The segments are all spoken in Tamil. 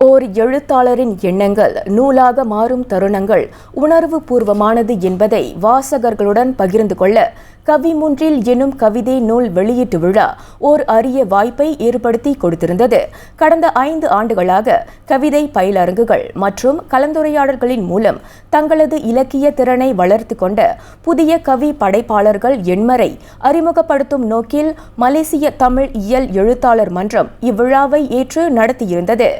ஓர் எழுத்தாளரின் எண்ணங்கள் நூலாக மாறும் தருணங்கள் உணர்வு பூர்வமானது என்பதை வாசகர்களுடன் பகிர்ந்து கொள்ள கவிமுன்றில் எனும் கவிதை நூல் வெளியீட்டு விழா ஓர் அரிய வாய்ப்பை ஏற்படுத்தி கொடுத்திருந்தது. கடந்த ஐந்து ஆண்டுகளாக கவிதை பயிலரங்குகள் மற்றும் கலந்துரையாடல்களின் மூலம் தங்களது இலக்கிய திறனை வளர்த்து கொண்ட புதிய கவி படைப்பாளர்கள் எண்மரை அறிமுகப்படுத்தும் நோக்கில் மலேசிய தமிழ் இயல் எழுத்தாளர் மன்றம் இவ்விழாவை ஏற்று நடத்தியிருந்தது.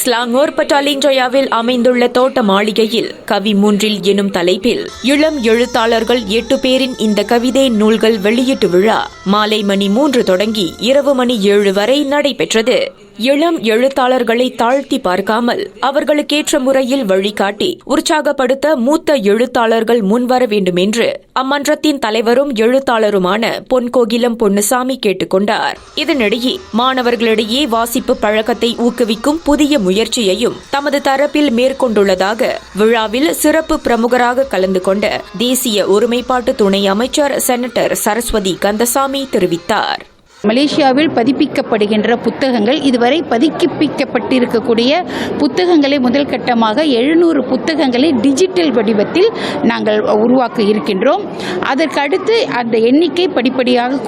ஸ்லாங்கோர் பட்டாலிஞ்சோயாவில் அமைந்துள்ள தோட்ட மாளிகையில் கவி மூன்றில் எனும் தலைப்பில் இளம் எழுத்தாளர்கள் எட்டு பேரின் இந்த கவிதை நூல்கள் வெளியீட்டு விழா மாலை மணி மூன்று தொடங்கி இரவு மணி ஏழு வரை நடைபெற்றது. இளம் எழுத்தாளர்களை தாழ்த்தி பார்க்காமல் அவர்களுக்கேற்ற முறையில் வழிகாட்டி உற்சாகப்படுத்த மூத்த எழுத்தாளர்கள் முன்வர வேண்டும் என்று அம்மன்றத்தின் தலைவரும் எழுத்தாளருமான பொன்கோகிலம் பொன்னுசாமி கேட்டுக்கொண்டார். இதனிடையே மாணவர்களிடையே வாசிப்பு பழக்கத்தை ஊக்குவிக்கும் புதிய முயற்சியையும் தமது தரப்பில் மேற்கொண்டுள்ளதாக விழாவில் சிறப்பு பிரமுகராக கலந்து கொண்ட தேசிய ஒருமைப்பாட்டு துணை அமைச்சர் செனட்டர் சரஸ்வதி கந்தசாமி தெரிவித்தார். மலேசியாவில் பதிப்பிக்கப்படுகின்ற புத்தகங்கள் இதுவரை பதிப்பிக்கப்பட்டிருக்கக்கூடிய புத்தகங்களை முதல் கட்டமாக எழுநூறு புத்தகங்களை டிஜிட்டல் வடிவத்தில் நாங்கள் உருவாக்க இருக்கின்றோம். அதற்கடுத்து அந்த எண்ணிக்கை படிப்படியாக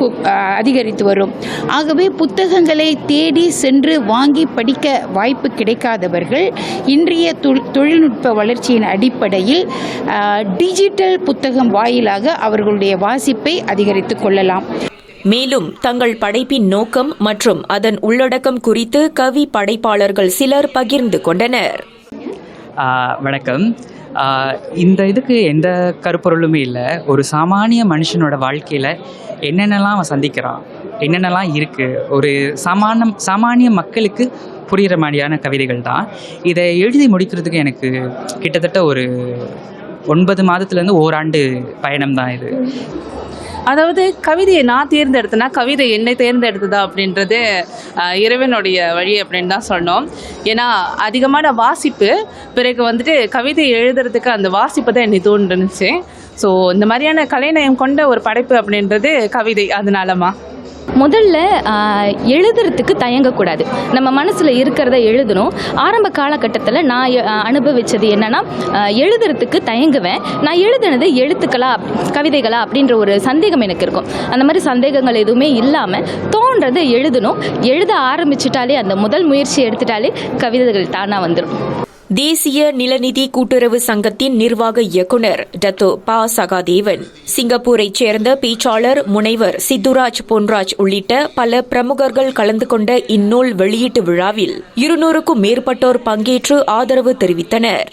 அதிகரித்து வரும். ஆகவே புத்தகங்களை தேடி சென்று வாங்கி படிக்க வாய்ப்பு கிடைக்காதவர்கள் இன்றைய தொழில்நுட்ப வளர்ச்சியின் அடிப்படையில் டிஜிட்டல் புத்தகம் வாயிலாக அவர்களுடைய வாசிப்பை அதிகரித்துக் கொள்ளலாம். மேலும் தங்கள் படைப்பின் நோக்கம் மற்றும் அதன் உள்ளடக்கம் குறித்து கவி படைப்பாளர்கள் சிலர் பகிர்ந்து கொண்டனர். வணக்கம். இந்த இதுக்கு எந்த கருப்பொருளுமே இல்லை. ஒரு சாமானிய மனுஷனோட வாழ்க்கையில் என்னென்னலாம் அவன் சந்திக்கிறான்? என்னென்னலாம் இருக்குது ஒரு சாமானம் சாமானிய மக்களுக்கு புரிகிற மாதிரியான கவிதைகள் தான். இதை எழுதி முடிக்கிறதுக்கு எனக்கு கிட்டத்தட்ட ஒரு ஒன்பது மாதத்துலேருந்து ஓராண்டு பயணம் தான் இது. அதாவது கவிதையை நான் தேர்ந்தெடுத்தேன்னா கவிதை என்னை தேர்ந்தெடுத்ததா அப்படின்றது இறைவனுடைய வழி அப்படின்னு தான் சொன்னோம். ஏன்னா அதிகமான வாசிப்பு பிறகு வந்துட்டு கவிதை எழுதுறதுக்கு அந்த வாசிப்பு தான் என்னை தோன்றுனுச்சு ஸோ இந்த மாதிரியான கலைநயம் கொண்ட ஒரு படைப்பு அப்படின்றது கவிதை அதனாலமா முதல்ல எழுதுறதுக்கு தயங்கக்கூடாது. நம்ம மனசில் இருக்கிறத எழுதணும். ஆரம்ப காலகட்டத்தில் நான் அனுபவித்தது என்னென்னா எழுதுறதுக்கு தயங்குவேன். நான் எழுதுனது எழுத்துக்களா கவிதைகளா அப்படின்ற ஒரு சந்தேகம் எனக்கு இருக்கும். அந்த மாதிரி சந்தேகங்கள் எதுவுமே இல்லாமல் தோன்றதை எழுதணும். எழுத ஆரம்பிச்சிட்டாலே அந்த முதல் முயற்சி எடுத்துட்டாலே கவிதைகள் தானாக வந்துடும் தேசிய நிலநிதி கூட்டுறவு சங்கத்தின் நிர்வாக இயக்குனர் டத்தோ பா. சகாதேவன். சிங்கப்பூரைச் சேர்ந்த பேச்சாளர் முனைவர் சித்துராஜ் பொன்ராஜ் உள்ளிட்ட பல பிரமுகர்கள் கலந்து கொண்ட இந்நூல் வெளியீட்டு விழாவில் இருநூறுக்கும் மேற்பட்டோர் பங்கேற்று ஆதரவு தெரிவித்தனர்.